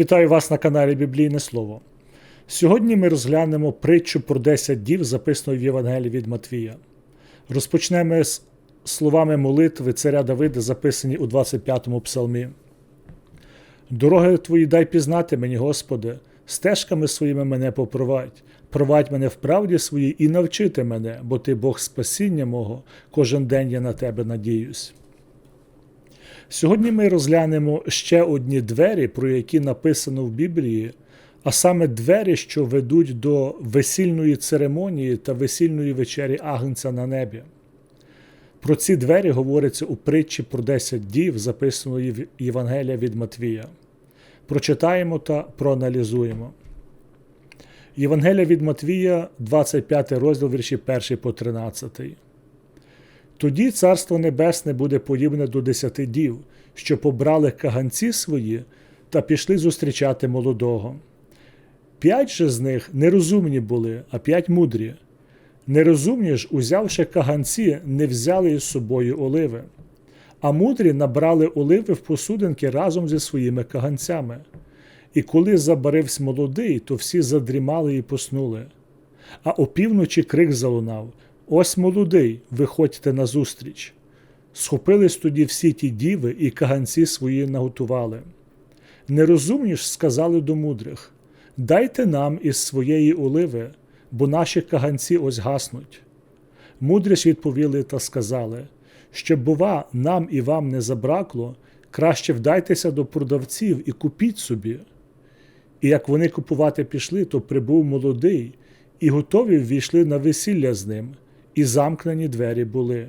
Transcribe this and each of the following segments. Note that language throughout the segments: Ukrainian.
Вітаю вас на каналі Біблійне Слово. Сьогодні ми розглянемо притчу про 10 дів, записану в Євангелії від Матвія. Розпочнемо з словами молитви царя Давида, записані у 25-му псалмі. Дороги твої дай пізнати мені, Господи, стежками своїми мене попровадь, провадь мене в правді своїй і навчити мене, бо ти Бог спасіння мого, кожен день я на тебе надіюсь. Сьогодні ми розглянемо ще одні двері, про які написано в Біблії, а саме двері, що ведуть до весільної церемонії та весільної вечері Агнця на небі. Про ці двері говориться у притчі про 10 дів, записаної в Євангелія від Матвія. Прочитаємо та проаналізуємо. Євангелія від Матвія, 25 розділ вірші 1 по 13. Тоді Царство Небесне буде подібне до десяти дів, що побрали каганці свої та пішли зустрічати молодого. П'ять же з них нерозумні були, а п'ять мудрі. Нерозумні ж, узявши каганці, не взяли із собою оливи, а мудрі набрали оливи в посудинки разом зі своїми каганцями. І коли забарився молодий, то всі задрімали і поснули. А опівночі крик залунав Ось молодий, виходьте назустріч. Схопились тоді всі ті діви і каганці свої наготували. Нерозумні ж сказали до мудрих Дайте нам із своєї оливи, бо наші каганці ось гаснуть. Мудрі ж відповіли та сказали, щоб, бува, нам і вам не забракло, краще вдайтеся до продавців і купіть собі. І як вони купувати пішли, то прибув молодий, і готові ввійшли на весілля з ним і замкнені двері були.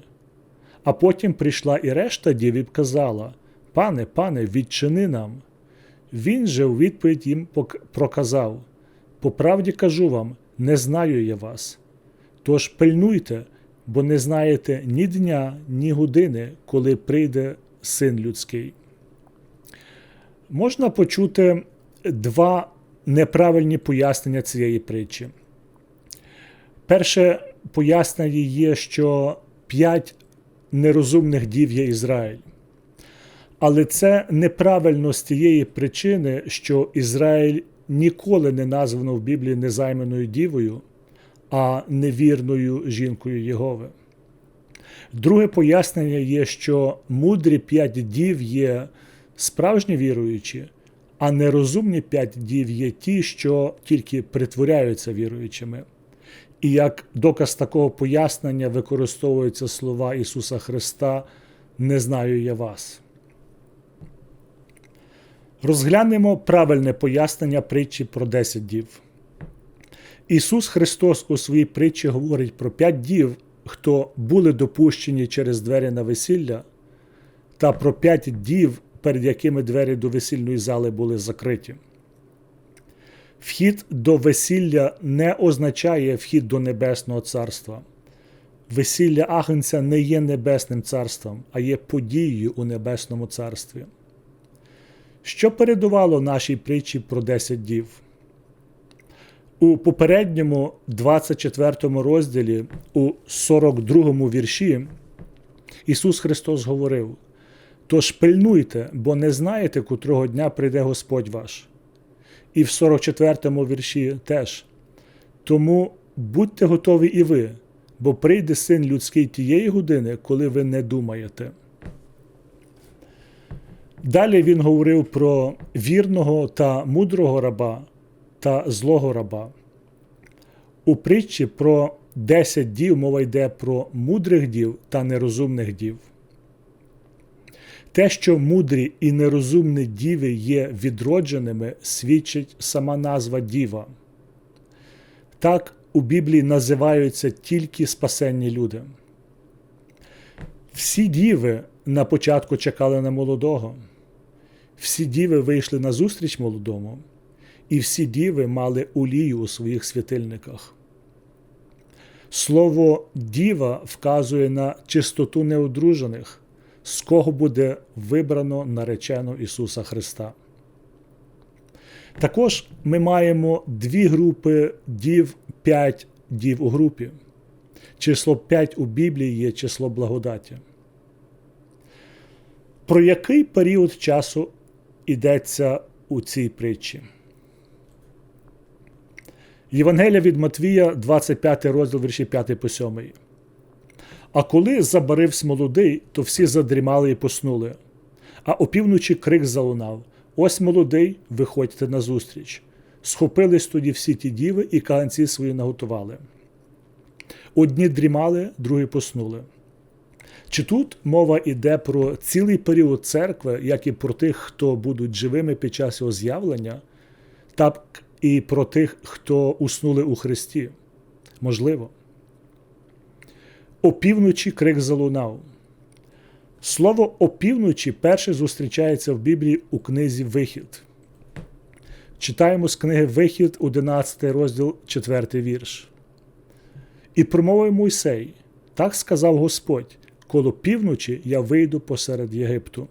А потім прийшла і решта дів і казала Пане, пане, відчини нам. Він же у відповідь їм проказав По правді кажу вам, не знаю я вас. Тож пильнуйте, бо не знаєте ні дня, ні години, коли прийде син людський. Можна почути два неправильні пояснення цієї притчі. Перше пояснення є, що п'ять нерозумних дів є Ізраїль. Але це неправильно з тієї причини, що Ізраїль ніколи не названо в Біблії незайманою дівою, а невірною жінкою Єгови. Друге пояснення є, що мудрі п'ять дів є справжні віруючі, а нерозумні п'ять дів є ті, що тільки притворяються віруючими. І як доказ такого пояснення використовуються слова Ісуса Христа, не знаю я вас. Розглянемо правильне пояснення притчі про 10 дів. Ісус Христос у своїй притчі говорить про п'ять дів, хто були допущені через двері на весілля, та про п'ять дів, перед якими двері до весільної зали були закриті. Вхід до весілля не означає вхід до Небесного Царства. Весілля Агнця не є Небесним царством, а є подією у Небесному Царстві. Що передувало нашій притчі про 10 дів? У попередньому 24 розділі, у 42 вірші, Ісус Христос говорив: Тож пильнуйте, бо не знаєте, котрого дня прийде Господь ваш. І в 44-му вірші теж. Тому будьте готові і ви, бо прийде син людський тієї години, коли ви не думаєте. Далі він говорив про вірного та мудрого раба та злого раба. У притчі про 10 дів мова йде про мудрих дів та нерозумних дів. Те, що мудрі і нерозумні діви є відродженими, свідчить сама назва діва. Так у Біблії називаються тільки спасенні люди. Всі діви на початку чекали на молодого, всі діви вийшли на зустріч молодому, і всі діви мали олію у своїх світильниках. Слово діва вказує на чистоту неодружених з кого буде вибрано наречену Ісуса Христа. Також ми маємо дві групи дів, п'ять дів у групі. Число 5 у Біблії є число благодаті. Про який період часу йдеться у цій притчі. Євангелія від Матвія, 25 розділ вірші 5 по 7. А коли забарився молодий, то всі задрімали і поснули. А опівночі крик залунав: Ось молодий, виходьте назустріч. Схопились тоді всі ті діви і каганці свої наготували. Одні дрімали, другі поснули. Чи тут мова йде про цілий період церкви, як і про тих, хто будуть живими під час його з'явлення, так і про тих, хто уснули у Христі? Можливо. Опівночі крик залунав. Слово опівночі перше зустрічається в Біблії у книзі Вихід. Читаємо з книги Вихід, 11 розділ, 4 вірш. І промовив Мойсей: так сказав Господь, коло півночі я вийду посеред Єгипту.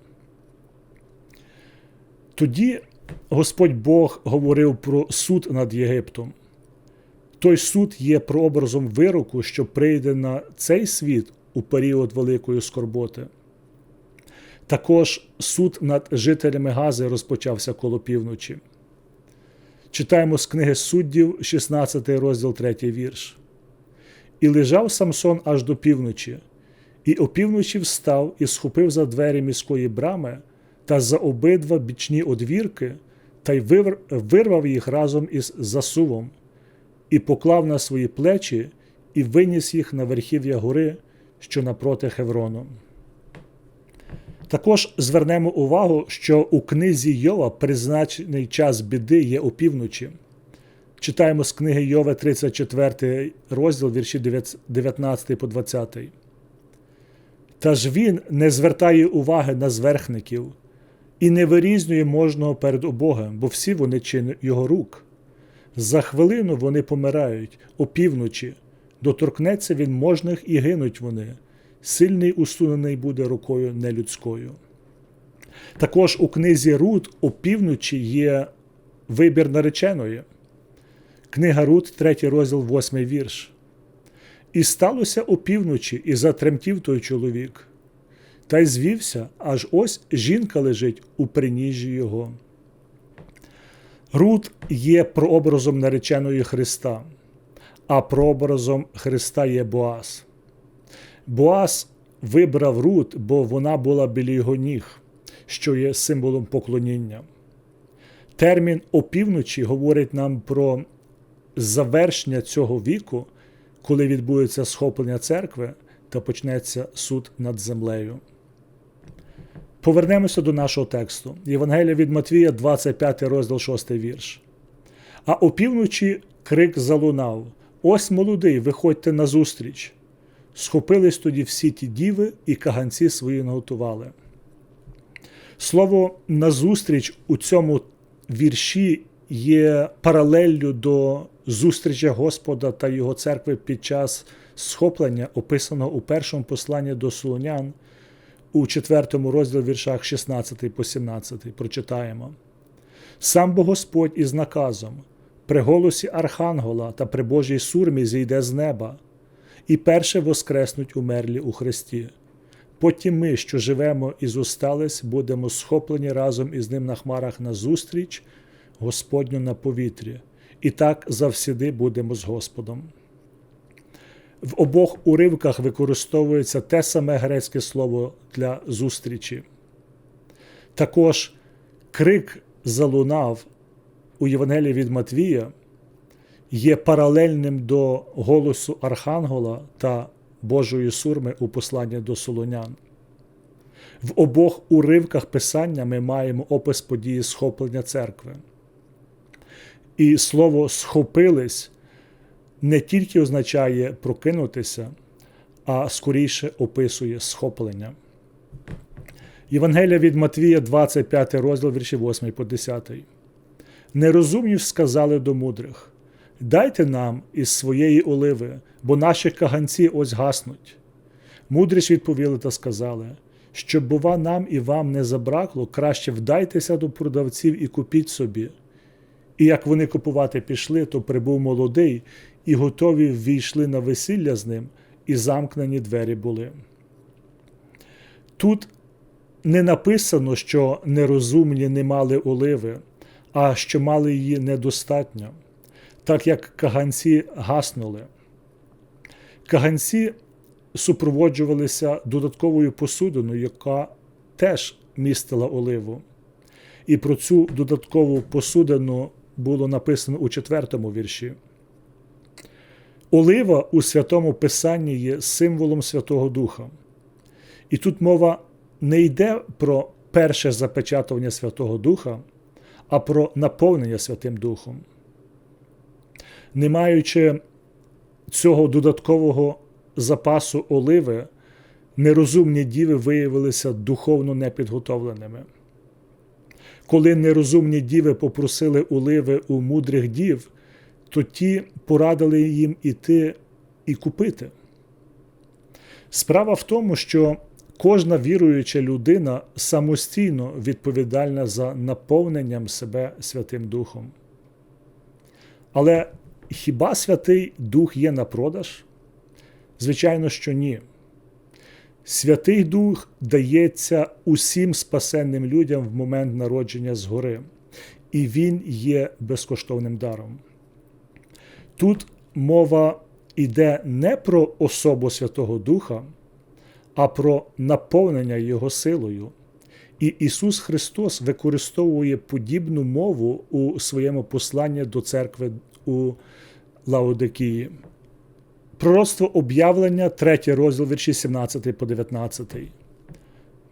Тоді Господь Бог говорив про суд над Єгиптом. Той суд є прообразом вироку, що прийде на цей світ у період великої скорботи. Також суд над жителями Гази розпочався коло півночі. Читаємо з книги суддів, 16 розділ 3 вірш. І лежав Самсон аж до півночі, і опівночі встав і схопив за двері міської брами та за обидва бічні одвірки, та й вирвав їх разом із засувом, і поклав на свої плечі, і виніс їх на верхів'я гори, що напроти Хеврону. Також звернемо увагу, що у книзі Йова призначений час біди є опівночі. Читаємо з книги Йова 34 розділ вірші 19 по 20. Та ж він не звертає уваги на зверхників і не вирізнює можного перед Богом, бо всі вони чин його рук. За хвилину вони помирають опівночі, доторкнеться він можних і гинуть вони. Сильний усунений буде рукою нелюдською. Також у книзі Рут опівночі є вибір нареченої. Книга Рут, 3 розділ, 8 вірш. І сталося опівночі, і затремтів той чоловік, та й звівся, аж ось жінка лежить у приніжжі його. Рут є прообразом нареченої Христа, а прообразом Христа є Боас. Боас вибрав Рут, бо вона була біля його ніг, що є символом поклоніння. Термін опівночі говорить нам про завершення цього віку, коли відбудеться схоплення церкви та почнеться суд над землею. Повернемося до нашого тексту. Євангелія від Матвія, 25 розділ 6 вірш. А опівночі крик залунав: Ось молодий, виходьте назустріч. Схопились тоді всі ті діви і каганці свої наготували. Слово назустріч у цьому вірші є паралеллю до зустрічі Господа та Його церкви під час схоплення, описаного у першому посланні до Солонян у 4 розділі віршах 16 по 17. Прочитаємо. Сам бо Господь із наказом, при голосі Архангела та при Божій сурмі зійде з неба і перше воскреснуть умерлі у Христі. Потім ми, що живемо і зостались, будемо схоплені разом із ним на хмарах на зустріч, Господню на повітрі, і так завсіди будемо з Господом. В обох уривках використовується те саме грецьке слово для зустрічі. Також крик залунав у Євангелії від Матвія є паралельним до голосу Архангела та Божої сурми у посланні до Солонян. В обох уривках Писання ми маємо опис події схоплення церкви. І слово схопились не тільки означає прокинутися, а скоріше описує схоплення. Євангелія від Матвія, 25 розділ вірші 8 по 10. Нерозумні сказали до мудрих Дайте нам із своєї оливи, бо наші каганці ось гаснуть. Мудрі ж відповіли та сказали, щоб, бува, нам і вам не забракло, краще вдайтеся до продавців і купіть собі. І як вони купувати пішли, то прибув молодий, і готові ввійшли на весілля з ним, і замкнені двері були. Тут не написано, що нерозумні не мали оливи, а що мали її недостатньо, так як каганці гаснули. Каганці супроводжувалися додатковою посудиною, яка теж містила оливу. І про цю додаткову посудину було написано у четвертому вірші. Олива у святому Писанні є символом Святого Духа. І тут мова не йде про перше запечатування Святого Духа, а про наповнення Святим Духом. Не маючи цього додаткового запасу оливи, нерозумні діви виявилися духовно непідготовленими. Коли нерозумні діви попросили оливи у мудрих дів, то ті порадили їм іти і купити. Справа в тому, що кожна віруюча людина самостійно відповідальна за наповненням себе Святим Духом. Але хіба Святий Дух є на продаж? Звичайно, що ні. Святий Дух дається усім спасенним людям в момент народження згори, і Він є безкоштовним даром. Тут мова йде не про особу Святого Духа, а про наповнення Його силою. І Ісус Христос використовує подібну мову у своєму посланні до церкви у Лаодикії. Пророцтво об'явлення, 3 розділ вірші 17 по 19.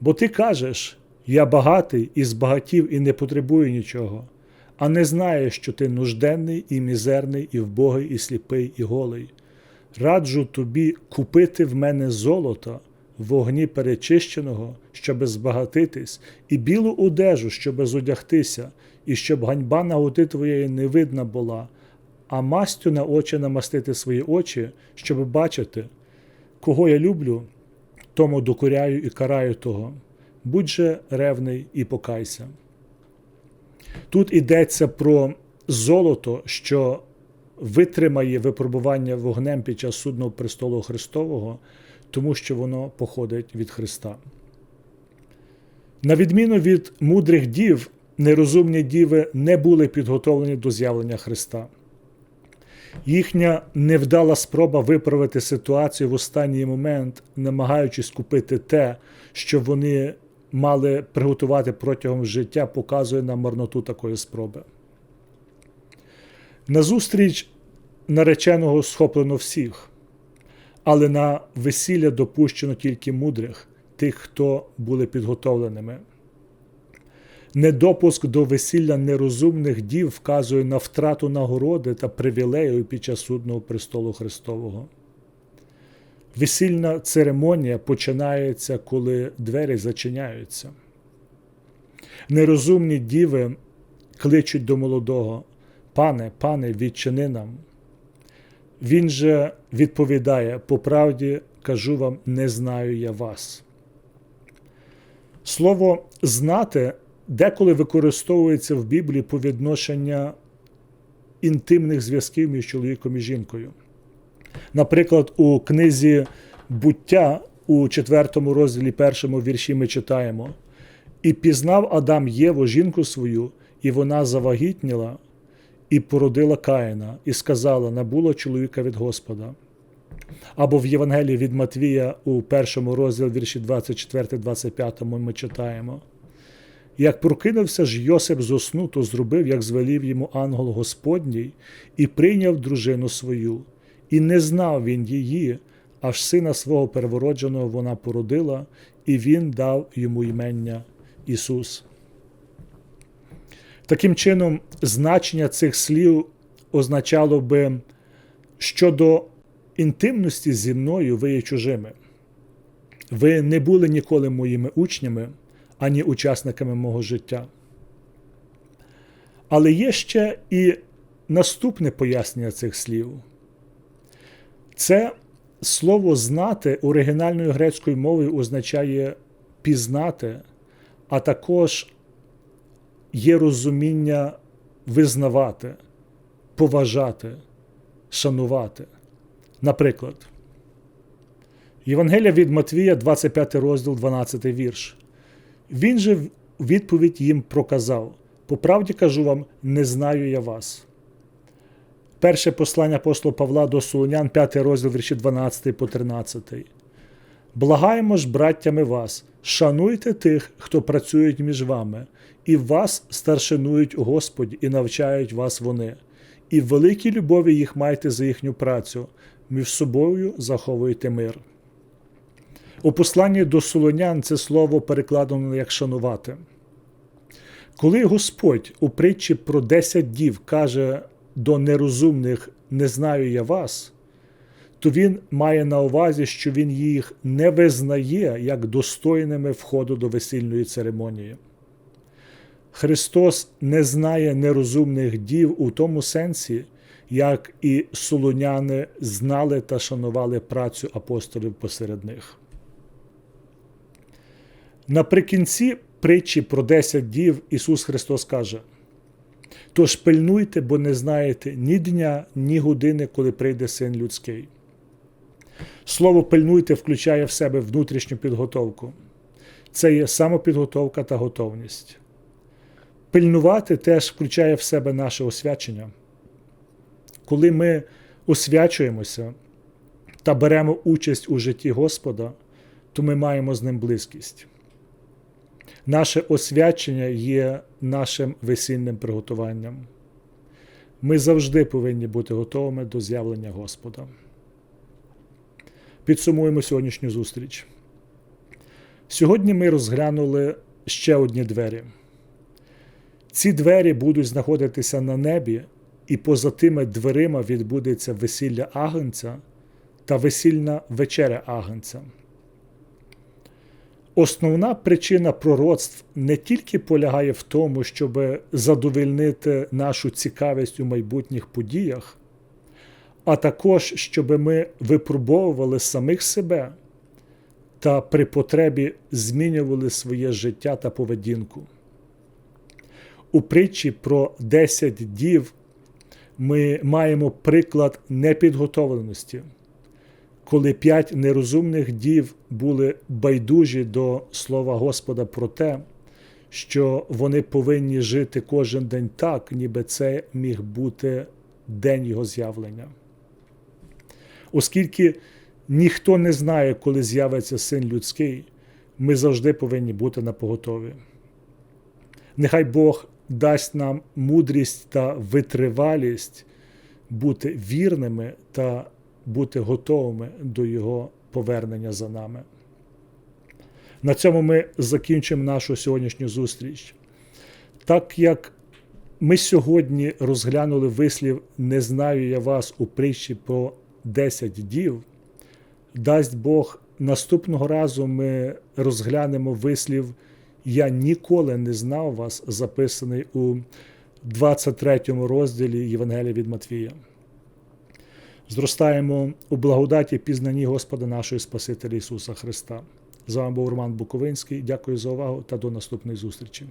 Бо ти кажеш: я багатий і збагатів і не потребую нічого, а не знаєш, що ти нужденний і мізерний, і вбогий, і сліпий, і голий. Раджу тобі купити в мене золото вогні перечищеного, щоби збагатитись, і білу одежу, щоби зодягтися, і щоб ганьба наготи твоєї не видна була а мастю на очі намастити свої очі, щоб бачити, кого я люблю, тому докоряю і караю того. Будь же ревний і покайся. Тут йдеться про золото, що витримає випробування вогнем під час судного престолу Христового, тому що воно походить від Христа. На відміну від мудрих дів, нерозумні діви не були підготовлені до з'явлення Христа. Їхня невдала спроба виправити ситуацію в останній момент, намагаючись купити те, що вони мали приготувати протягом життя, показує нам марноту такої спроби. Назустріч нареченого схоплено всіх, але на весілля допущено тільки мудрих, тих, хто були підготовленими. Недопуск до весілля нерозумних дів вказує на втрату нагороди та привілею під час судного престолу Христового. Весільна церемонія починається, коли двері зачиняються. Нерозумні діви кличуть до молодого, пане, пане, відчини нам. Він же відповідає: по правді кажу вам, не знаю я вас. Слово знати деколи використовується в Біблії по відношення інтимних зв'язків між чоловіком і жінкою. Наприклад, у книзі буття у четвертому розділі першому вірші ми читаємо: І пізнав Адам Єву, жінку свою, і вона завагітніла і породила Каїна, і сказала: набула чоловіка від Господа. Або в Євангелії від Матвія у першому розділі вірші 24-25 ми читаємо. Як прокинувся ж Йосип з сну, то зробив, як звелів йому ангел Господній, і прийняв дружину свою, і не знав він її, аж сина свого первородженого вона породила, і він дав йому імення Ісус. Таким чином, значення цих слів означало би, щодо інтимності зі мною ви є чужими. Ви не були ніколи моїми учнями ані учасниками мого життя. Але є ще і наступне пояснення цих слів. Це слово знати оригінальною грецькою мовою означає пізнати, а також є розуміння визнавати, поважати, шанувати. Наприклад, Євангелія від Матвія, 25 розділ, 12 вірш. Він же відповідь їм проказав По правді кажу вам, не знаю я вас. Перше послання апостола Павла до Солонян, 5 розділ вірші 12 по 13. Благаємо ж, браттями вас, шануйте тих, хто працюють між вами, і вас старшинують у Господі, і навчають вас вони, і в великій любові їх майте за їхню працю, між собою заховуйте мир. У посланні до Солонян це слово перекладено як шанувати. Коли Господь у притчі про 10 дів каже до нерозумних не знаю я вас, то він має на увазі, що він їх не визнає як достойними входу до весільної церемонії. Христос не знає нерозумних дів у тому сенсі, як і солоняни знали та шанували працю апостолів посеред них. Наприкінці притчі про 10 дів Ісус Христос каже: Тож пильнуйте, бо не знаєте ні дня, ні години, коли прийде син людський. Слово пильнуйте включає в себе внутрішню підготовку. Це є самопідготовка та готовність. Пильнувати теж включає в себе наше освячення. Коли ми освячуємося та беремо участь у житті Господа, то ми маємо з ним близькість. Наше освячення є нашим весільним приготуванням. Ми завжди повинні бути готовими до з'явлення Господа. Підсумуємо сьогоднішню зустріч. Сьогодні ми розглянули ще одні двері. Ці двері будуть знаходитися на небі, і поза тими дверима відбудеться весілля Агнця та весільна вечеря Агнця. Основна причина пророцтв не тільки полягає в тому, щоб задовольнити нашу цікавість у майбутніх подіях, а також щоб ми випробовували самих себе та при потребі змінювали своє життя та поведінку. У притчі про 10 дів ми маємо приклад непідготовленості коли п'ять нерозумних дів були байдужі до слова Господа про те, що вони повинні жити кожен день так, ніби це міг бути день його з'явлення. Оскільки ніхто не знає, коли з'явиться син людський, ми завжди повинні бути на поготові. Нехай Бог дасть нам мудрість та витривалість бути вірними та бути готовими до Його повернення за нами. На цьому ми закінчимо нашу сьогоднішню зустріч. Так як ми сьогодні розглянули вислів Не знаю я вас у притчі про 10 дів, дасть Бог, наступного разу ми розглянемо вислів Я ніколи не знав вас, записаний у 23 розділі Євангелія від Матвія зростаємо у благодаті пізнанні Господа нашого Спасителя Ісуса Христа. З вами був Роман Буковинський. Дякую за увагу та до наступної зустрічі.